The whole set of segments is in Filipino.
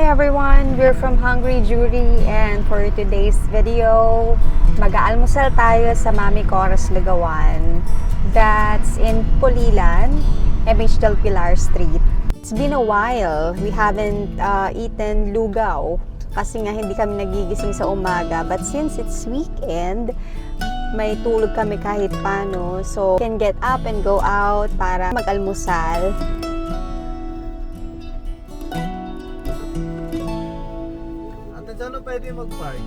Hi everyone! We're from Hungry Jury and for today's video, mag-aalmusal tayo sa Mami Coras Lugawan. That's in Pulilan, MH Del Pilar Street. It's been a while. We haven't uh, eaten lugaw kasi nga hindi kami nagigising sa umaga. But since it's weekend, may tulog kami kahit paano. So, can get up and go out para mag-almusal. Pwede mag-park?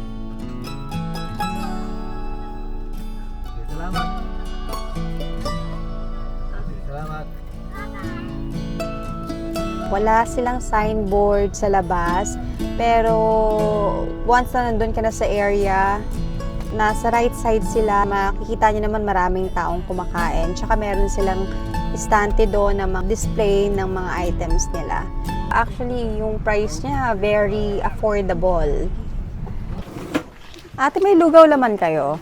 Okay, salamat. Okay, salamat. Wala silang signboard sa labas. Pero once na nandun ka na sa area, nasa right side sila, makikita niyo naman maraming taong kumakain. Tsaka meron silang istante doon na mag-display ng mga items nila. Actually, yung price niya very affordable. Ate, may lugaw laman kayo?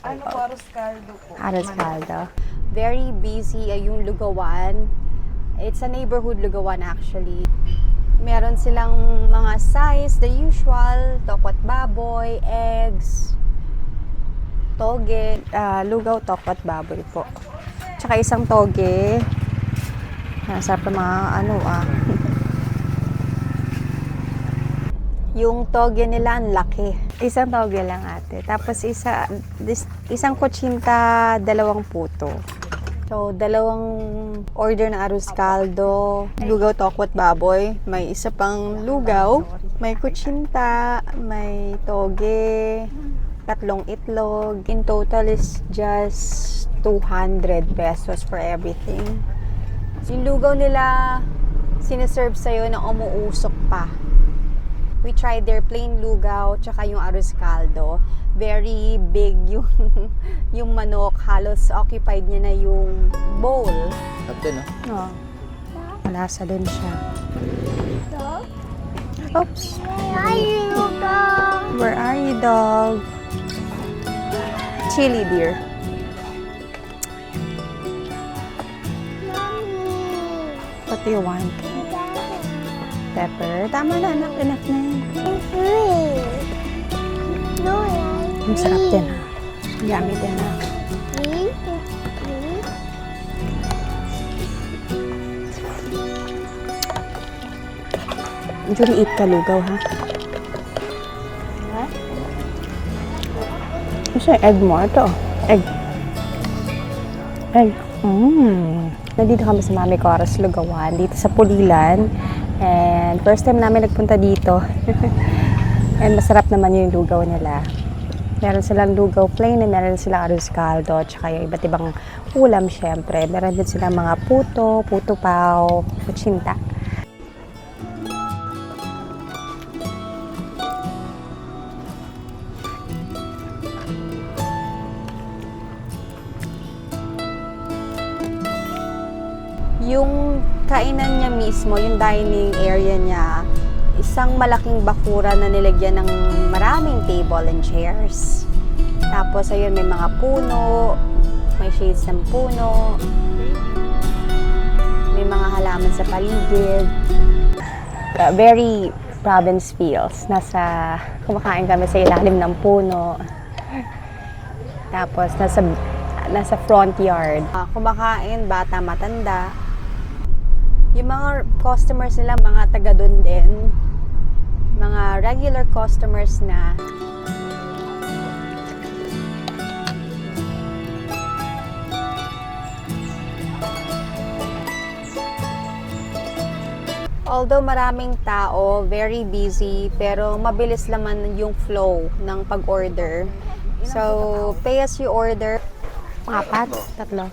Ano po, arroz caldo po. Aras Caldo. Very busy ay yung lugawan. It's a neighborhood lugawan actually. Meron silang mga size, the usual, tokwat baboy, eggs, toge, ah, lugaw, tokwat baboy po. Tsaka isang toge. Nasa pa mga ano ah. Yung toge nila ang laki. Isang toge lang ate. Tapos isa, dis- isang kutsinta, dalawang puto. So, dalawang order ng arroz caldo, lugaw tokwat baboy, may isa pang lugaw, may kutsinta, may toge, tatlong itlog. In total is just 200 pesos for everything. Yung lugaw nila, siniserve sa'yo na umuusok pa. We tried their plain lugaw, tsaka yung arroz caldo. Very big yung, yung manok. Halos occupied niya na yung bowl. Captain, Oh. ah. Malasa din siya. Oops. Where are you, dog? Chili, dear. What do you want? Pepper? Tama na, anak. Enough na yan. Ang sarap din, ha? Yummy din, ha? Julie, eat ka lugaw, ha? Siya? Egg mo? Ito. Egg. Egg. Mmm. Nandito kami sa Mami Coras Lugawan, dito sa Pulilan. And first time namin nagpunta dito. And masarap naman yung lugaw nila. Meron silang lugaw plain and meron silang arroz caldo, tsaka yung iba't ibang ulam syempre. Meron din silang mga puto, puto pao, kutsinta. Yung kainan niya mismo, yung dining area niya, isang malaking bakuran na nilagyan ng maraming table and chairs. Tapos ayun, may mga puno, may shades ng puno, may mga halaman sa paligid. Uh, very province feels. Nasa, kumakain kami sa ilalim ng puno. Tapos nasa nasa front yard. Ah, kumakain, bata, matanda. Yung mga customers nila, mga taga doon din. Mga regular customers na. Although maraming tao, very busy, pero mabilis naman yung flow ng pag-order. So, pay as you order. Apat? Tatlo?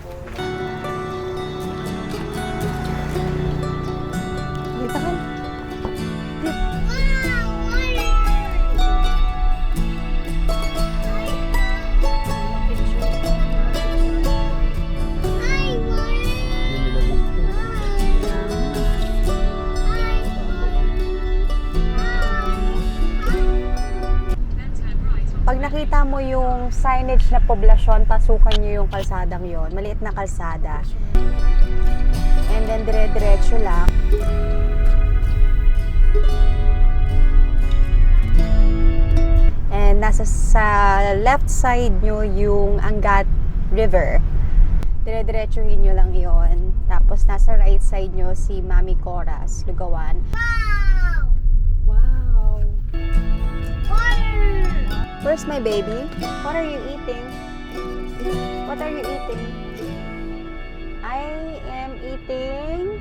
yung signage na poblasyon, pasukan nyo yung kalsadang yon Maliit na kalsada. And then dire-diretso lang. And nasa sa left side nyo yung Angat River. Dire-diretsuhin nyo lang yon Tapos nasa right side nyo si Mami Coras, Lugawan. Wow! Where's my baby? What are you eating? What are you eating? I am eating